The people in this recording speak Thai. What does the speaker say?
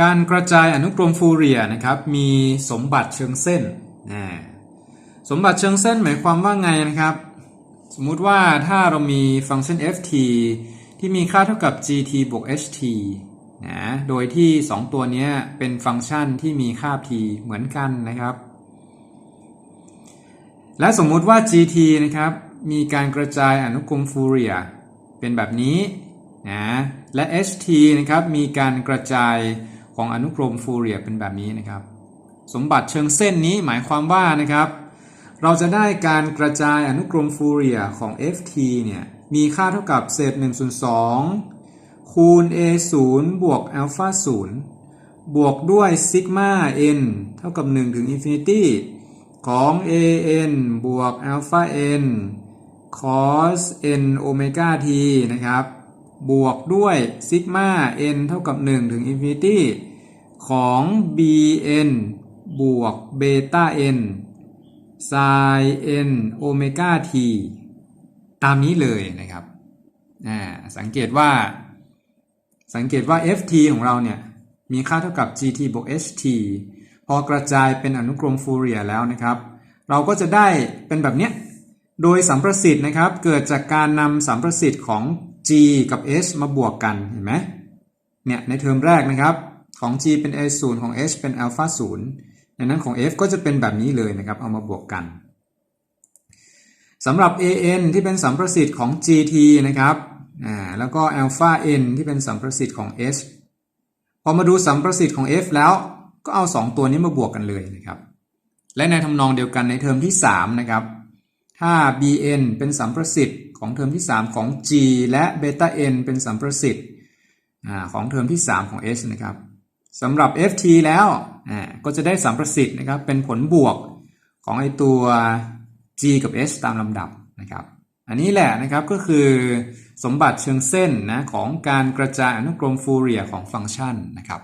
การกระจายอนุกรมฟูเรียนะครับมีสมบัติเชิงเส้นนะสมบัติเชิงเส้นหมายความว่าไงนะครับ สมมุติว่าถ้าเรามีฟังก์ชัน ft ที่มีค่าเท่ากับ gt บวก ht นะโดยที่ 2 ตัวนี้เป็นฟังก์ชันที่มีค่า p เหมือนกันนะครับ และสมมุติว่า gt นะครับมีการกระจายอนุกรมฟูเรียเป็นแบบนี้นะและ ht นะครับมีการกระจาย ของอนุกรมฟูเรียร์เป็นแบบนี้นะครับ สมบัติเชิงเส้นนี้หมายความว่านะครับ เราจะได้การกระจายอนุกรมฟูเรียของ ft เนี่ยมีค่าเท่ากับเศษ1ส่วน2คูณ a 0บวกอัลฟา0บวกด้วยซิกมา n เท่ากับ 1 ถึงอินฟินิตี้ของ an บวกอัลฟา n cos n โอเมก้า t นะครับ บวกด้วยซิกมา n เท่ากับ 1 ถึงอินฟินิตี้ของ bn บวกเบต้า n sin n โอเมก้า t ตามนี้เลยนะครับอ่าสังเกตว่า สังเกตว่า ft ของเราเนี่ย มีค่าเท่ากับ gt บวก ht พอกระจายเป็นอนุกรมฟูเรียร์แล้วนะครับ เราก็จะได้เป็นแบบเนี้ย โดยสัมประสิทธิ์นะครับ เกิดจากการนำสัมประสิทธิ์ของ g กับ h มาบวกกันเห็นไหมเนี่ยในเทอมแรกนะครับของ g เป็น a 0ของ h เป็น alpha 0ดังนั้นของ f ก็จะเป็นแบบนี้เลยนะครับ เอามาบวกกันสำหรับ an ที่เป็นสัมประสิทธิ์ของ gt นะครับอ่าแล้วก็ alpha n ที่เป็นสัมประสิทธิ์ของ h พอมาดูสัมประสิทธิ์ของ f แล้วก็เอา 2 ตัวนี้มาบวกกันเลยนะครับ และในทำนองเดียวกันในเทอมที่ 3 นะครับ ถ้า bn เป็นสัมประสิทธิ์ของเทอมที่ 3 ของ g และ beta n เป็นสัมประสิทธิ์ของเทอมที่ 3 ของ h นะครับสำหรับ ft แล้วก็จะได้สัมประสิทธิ์นะครับเป็นผลบวกของไอตัว g กับ h ตามลำดับนะครับอันนี้แหละนะครับก็คือสมบัติเชิงเส้นนะของการกระจายอนุกรมฟูเรียของฟังก์ชันนะครับ